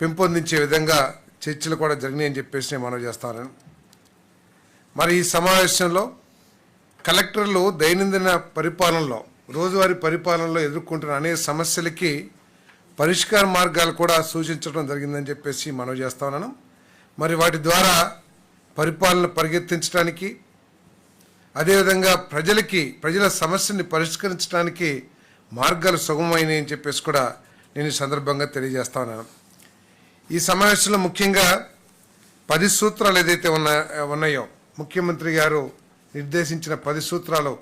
పెంపొందించే విధంగా చర్చలు కూడా జరిగినాయని చెప్పేసి నేను మనవి చేస్తాను మరి ఈ సమావేశంలో కలెక్టర్లు దైనందిన పరిపాలనలో రోజువారీ పరిపాలనలో ఎదుర్కొంటున్న అనేక సమస్యలకి పరిష్కార మార్గాలు కూడా సూచించడం జరిగిందని చెప్పేసి మనవి చేస్తున్నాను మరి వాటి ద్వారా పరిపాలన పరిగెత్తించడానికి అదేవిధంగా ప్రజలకి ప్రజల సమస్యని పరిష్కరించడానికి మార్గాలు సుగమమైనవి అని చెప్పేసి కూడా నేను ఈ సందర్భంగా తెలియజేస్తా ఉన్నాను. ఈ సమావేశంలో ముఖ్యంగా పది సూత్రాలు ఏదైతే ఉన్నా ఉన్నాయో ముఖ్యమంత్రి గారు నిర్దేశించిన పది సూత్రాలు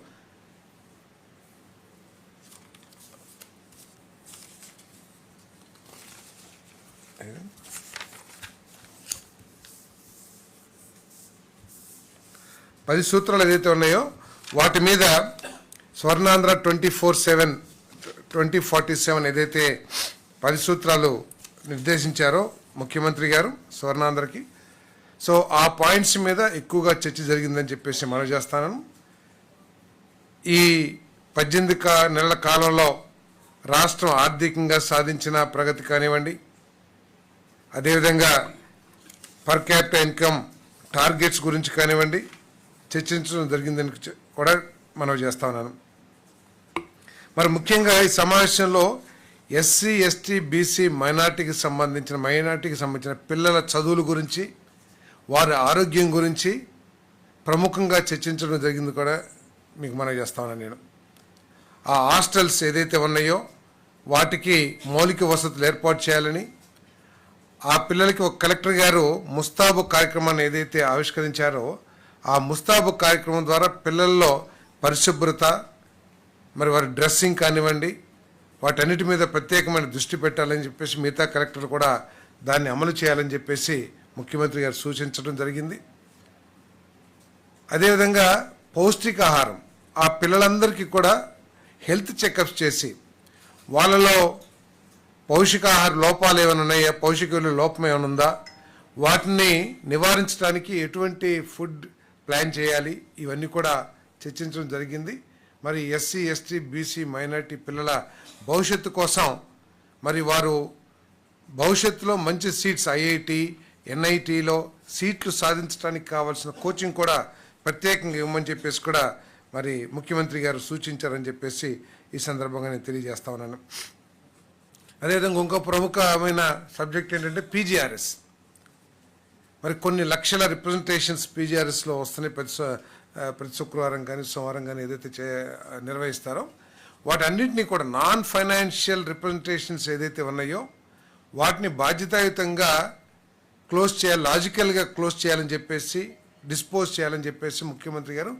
పది సూత్రాలు ఏదైతే ఉన్నాయో వాటి మీద Swarnandhra twenty four seven twenty forty seven ఏదైతే పది సూత్రాలు నిర్దేశించారో ముఖ్యమంత్రి గారు స్వర్ణాంధ్రకి. సో ఆ పాయింట్స్ మీద ఎక్కువగా చర్చ జరిగిందని చెప్పేసి మనం చేస్తాను. ఈ పద్దెనిమిది కా నెలల కాలంలో రాష్ట్రం ఆర్థికంగా సాధించిన ప్రగతి కానివ్వండి అదేవిధంగా పర్ క్యాపిటల్ ఇన్కమ్ టార్గెట్స్ గురించి కానివ్వండి చర్చించడం జరిగిందని కూడా మనం చేస్తా ఉన్నాను. మరి ముఖ్యంగా ఈ సమావేశంలో ఎస్సీ ఎస్టీ బీసీ మైనార్టీకి సంబంధించిన మైనార్టీకి సంబంధించిన పిల్లల చదువుల గురించి వారి ఆరోగ్యం గురించి ప్రముఖంగా చర్చించడం జరిగింది కూడా మీకు మనం చేస్తామని నేను. ఆ హాస్టల్స్ ఏదైతే ఉన్నాయో వాటికి మౌలిక వసతులు ఏర్పాటు చేయాలని ఆ పిల్లలకి ఒక కలెక్టర్ గారు ముస్తాబు కార్యక్రమాన్ని ఏదైతే ఆవిష్కరించారో ఆ ముస్తాబు కార్యక్రమం ద్వారా పిల్లల్లో పరిశుభ్రత మరి వారి డ్రెస్సింగ్ కానివ్వండి వాటన్నిటి మీద ప్రత్యేకమైన దృష్టి పెట్టాలని చెప్పేసి మిగతా కలెక్టర్ కూడా దాన్ని అమలు చేయాలని చెప్పేసి ముఖ్యమంత్రి గారు సూచించడం జరిగింది. అదేవిధంగా పౌష్టికాహారం ఆ పిల్లలందరికీ కూడా హెల్త్ చెకప్స్ చేసి వాళ్ళలో పౌష్టికాహార లోపాలు ఏమైనా ఉన్నాయా పౌష్టిక లోపం ఏమైనా ఉందా వాటిని నివారించడానికి ఎటువంటి ఫుడ్ ప్లాన్ చేయాలి ఇవన్నీ కూడా చర్చించడం జరిగింది. మరి ఎస్సీ ఎస్టీ బీసీ మైనార్టీ పిల్లల భవిష్యత్తు కోసం మరి వారు భవిష్యత్తులో మంచి సీట్స్ ఐఐటి ఎన్ఐటిలో సీట్లు సాధించడానికి కావాల్సిన కోచింగ్ కూడా ప్రత్యేకంగా ఇవ్వమని చెప్పేసి కూడా మరి ముఖ్యమంత్రి గారు సూచించారని చెప్పేసి ఈ సందర్భంగా నేను తెలియజేస్తా ఉన్నాను. అదేవిధంగా ఇంకో ప్రముఖమైన సబ్జెక్ట్ ఏంటంటే పీజీఆర్ఎస్ మరి కొన్ని లక్షల రిప్రజెంటేషన్స్ పీజీఆర్ఎస్లో వస్తున్నాయి ప్రతి ప్రతి శుక్రవారం కానీ సోమవారం కానీ ఏదైతే చే నిర్వహిస్తారో వాటన్నిటినీ కూడా నాన్ ఫైనాన్షియల్ రిప్రజెంటేషన్స్ ఏదైతే ఉన్నాయో వాటిని బాధ్యతాయుతంగా క్లోజ్ చేయాలి లాజికల్గా క్లోజ్ చేయాలని చెప్పేసి డిస్పోజ్ చేయాలని చెప్పేసి ముఖ్యమంత్రి గారు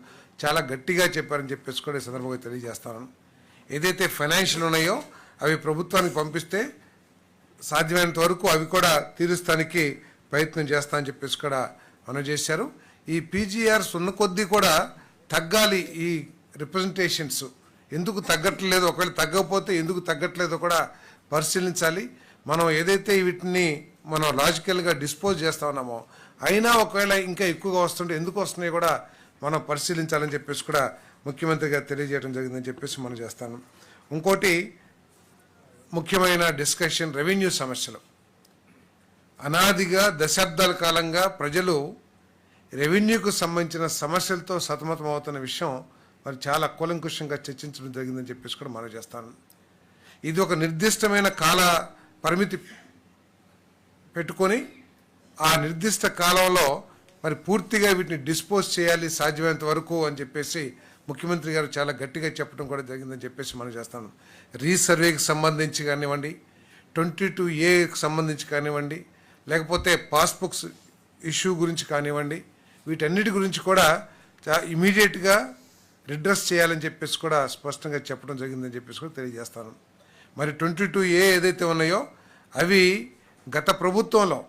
చాలా గట్టిగా చెప్పారని చెప్పేసి కూడా ఈ సందర్భంగా తెలియజేస్తాను. ఏదైతే ఫైనాన్షియల్ ఉన్నాయో అవి ప్రభుత్వానికి పంపిస్తే సాధ్యమైనంత వరకు అవి కూడా తీరుస్తానికి ప్రయత్నం చేస్తా అని చెప్పేసి కూడా మనం చేశారు. ఈ పీజీఆర్స్ ఉన్న కొద్దీ కూడా తగ్గాలి ఈ రిప్రజెంటేషన్స్ ఎందుకు తగ్గట్లేదు? ఒకవేళ తగ్గకపోతే ఎందుకు తగ్గట్లేదో కూడా పరిశీలించాలి. మనం ఏదైతే వీటిని మనం లాజికల్గా డిస్పోజ్ చేస్తా ఉన్నామో అయినా ఒకవేళ ఇంకా ఎక్కువగా వస్తుంటే ఎందుకు వస్తున్నాయి కూడా మనం పరిశీలించాలని చెప్పేసి కూడా ముఖ్యమంత్రి గారు తెలియజేయడం జరిగిందని చెప్పేసి మనం చేస్తాను. ఇంకోటి ముఖ్యమైన డిస్కషన్ రెవెన్యూ సమస్యలు. అనాదిగా దశాబ్దాల కాలంగా ప్రజలు రెవెన్యూకు సంబంధించిన సమస్యలతో సతమతం అవుతున్న విషయం మరి చాలా కూలంకుషంగా చర్చించడం జరిగిందని చెప్పేసి కూడా మనం చేస్తాను. ఇది ఒక నిర్దిష్టమైన కాల పరిమితి పెట్టుకొని ఆ నిర్దిష్ట కాలంలో మరి పూర్తిగా వీటిని డిస్పోజ్ చేయాలి సాధ్యమైనంత వరకు అని చెప్పేసి ముఖ్యమంత్రి గారు చాలా గట్టిగా చెప్పడం కూడా జరిగిందని చెప్పేసి మనం చేస్తాను. రీసర్వేకి సంబంధించి కానివ్వండి ట్వంటీ టూ ఏకి సంబంధించి కానివ్వండి లేకపోతే పాస్బుక్స్ ఇష్యూ గురించి కానివ్వండి వీటన్నిటి గురించి కూడా ఇమీడియట్గా రిడ్రెస్ చేయాలని చెప్పేసి కూడా స్పష్టంగా చెప్పడం జరిగిందని చెప్పేసి కూడా తెలియజేస్తాను. మరి ట్వంటీ టూ ఏ ఏదైతే ఉన్నాయో అవి గత ప్రభుత్వంలో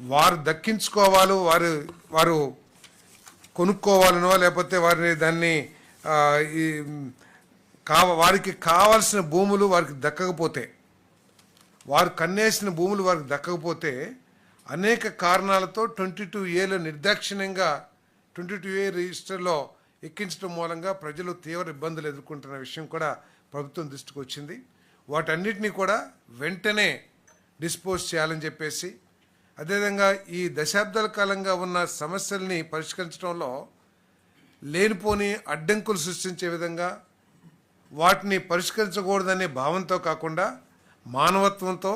వారు దక్కించుకోవాలో వారు వారు కొనుక్కోవాలనో లేకపోతే వారిని దాన్ని ఈ కావ వారికి కావాల్సిన భూములు వారికి దక్కకపోతే వారు కన్నేసిన భూములు వారికి దక్కకపోతే అనేక కారణాలతో ట్వంటీ టూ ఏలో నిర్దాక్షిణ్యంగా ట్వంటీ టూ ఏ రిజిస్టర్లో ఎక్కించడం మూలంగా ప్రజలు తీవ్ర ఇబ్బందులు ఎదుర్కొంటున్న విషయం కూడా ప్రభుత్వం దృష్టికి వచ్చింది. వాటన్నిటినీ కూడా వెంటనే డిస్పోజ్ చేయాలని చెప్పేసి అదేవిధంగా ఈ దశాబ్దాల కాలంగా ఉన్న సమస్యల్ని పరిష్కరించడంలో లేనిపోని అడ్డంకులు సృష్టించే విధంగా వాటిని పరిష్కరించకూడదనే భావంతో కాకుండా మానవత్వంతో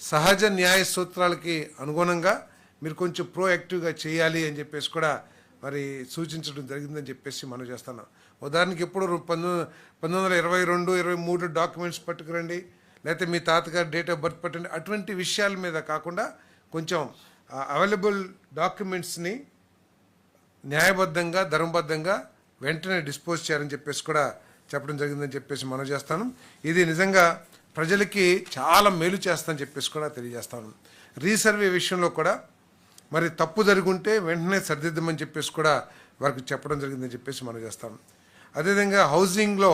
సహజ న్యాయ సూత్రాలకి అనుగుణంగా మీరు కొంచెం ప్రోయాక్టివ్గా చేయాలి అని చెప్పేసి కూడా మరి సూచించడం జరిగిందని చెప్పేసి మనం చేస్తున్నాం. ఉదాహరణకి ఎప్పుడు పంతొమ్మిది పంతొమ్మిది వందల ఇరవై రెండు ఇరవై మూడు డాక్యుమెంట్స్ పట్టుకురండి లేకపోతే మీ తాతగారు డేట్ ఆఫ్ బర్త్ పట్టండి అటువంటి విషయాల మీద కాకుండా కొంచెం అవైలబుల్ డాక్యుమెంట్స్ని న్యాయబద్ధంగా ధర్మబద్ధంగా వెంటనే డిస్పోజ్ చేయాలని చెప్పేసి కూడా చెప్పడం జరిగిందని చెప్పేసి మనం చేస్తాను ఇది నిజంగా ప్రజలకి చాలా మేలు చేస్తానని చెప్పేసి కూడా తెలియజేస్తాను రీసర్వే విషయంలో కూడా మరి తప్పు జరుగుంటే వెంటనే సరిదిద్దమని చెప్పేసి కూడా వారికి చెప్పడం జరిగిందని చెప్పేసి మనం చేస్తాం అదేవిధంగా హౌసింగ్లో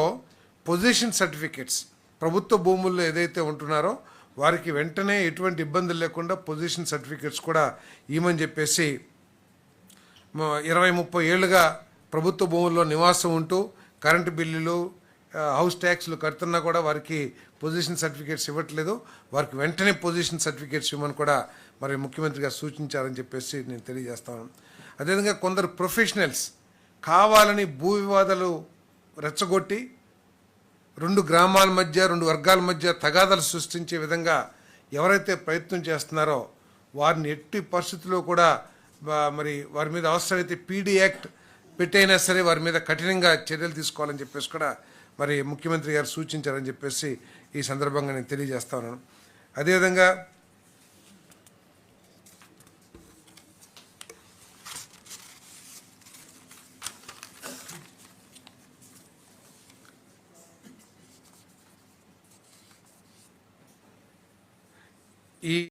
పొజిషన్ సర్టిఫికేట్స్ ప్రభుత్వ భూముల్లో ఏదైతే ఉంటున్నారో వారికి వెంటనే ఎటువంటి ఇబ్బందులు లేకుండా పొజిషన్ సర్టిఫికేట్స్ కూడా ఇవ్వమని చెప్పేసి ఇరవై ముప్పై ఏళ్ళుగా ప్రభుత్వ భూముల్లో నివాసం ఉంటూ కరెంటు బిల్లులు హౌస్ ట్యాక్స్లు కడుతున్నా కూడా వారికి పొజిషన్ సర్టిఫికేట్స్ ఇవ్వట్లేదు. వారికి వెంటనే పొజిషన్ సర్టిఫికేట్స్ ఇవ్వమని కూడా మరి ముఖ్యమంత్రి గారు సూచించారని చెప్పేసి నేను తెలియజేస్తాను అదేవిధంగా కొందరు ప్రొఫెషనల్స్ కావాలని భూ వివాదాలు రెచ్చగొట్టి రెండు గ్రామాల మధ్య రెండు వర్గాల మధ్య తగాదాలు సృష్టించే విధంగా ఎవరైతే ప్రయత్నం చేస్తున్నారో వారిని ఎట్టి పరిస్థితుల్లో కూడా మరి వారి మీద అవసరమైతే పీడీ యాక్ట్ పెట్టైనా సరే వారి మీద కఠినంగా చర్యలు తీసుకోవాలని చెప్పేసి కూడా మరి ముఖ్యమంత్రి గారు సూచించారని చెప్పేసి Y Sandra Pongan en Tirilla, hasta ahora. A ti.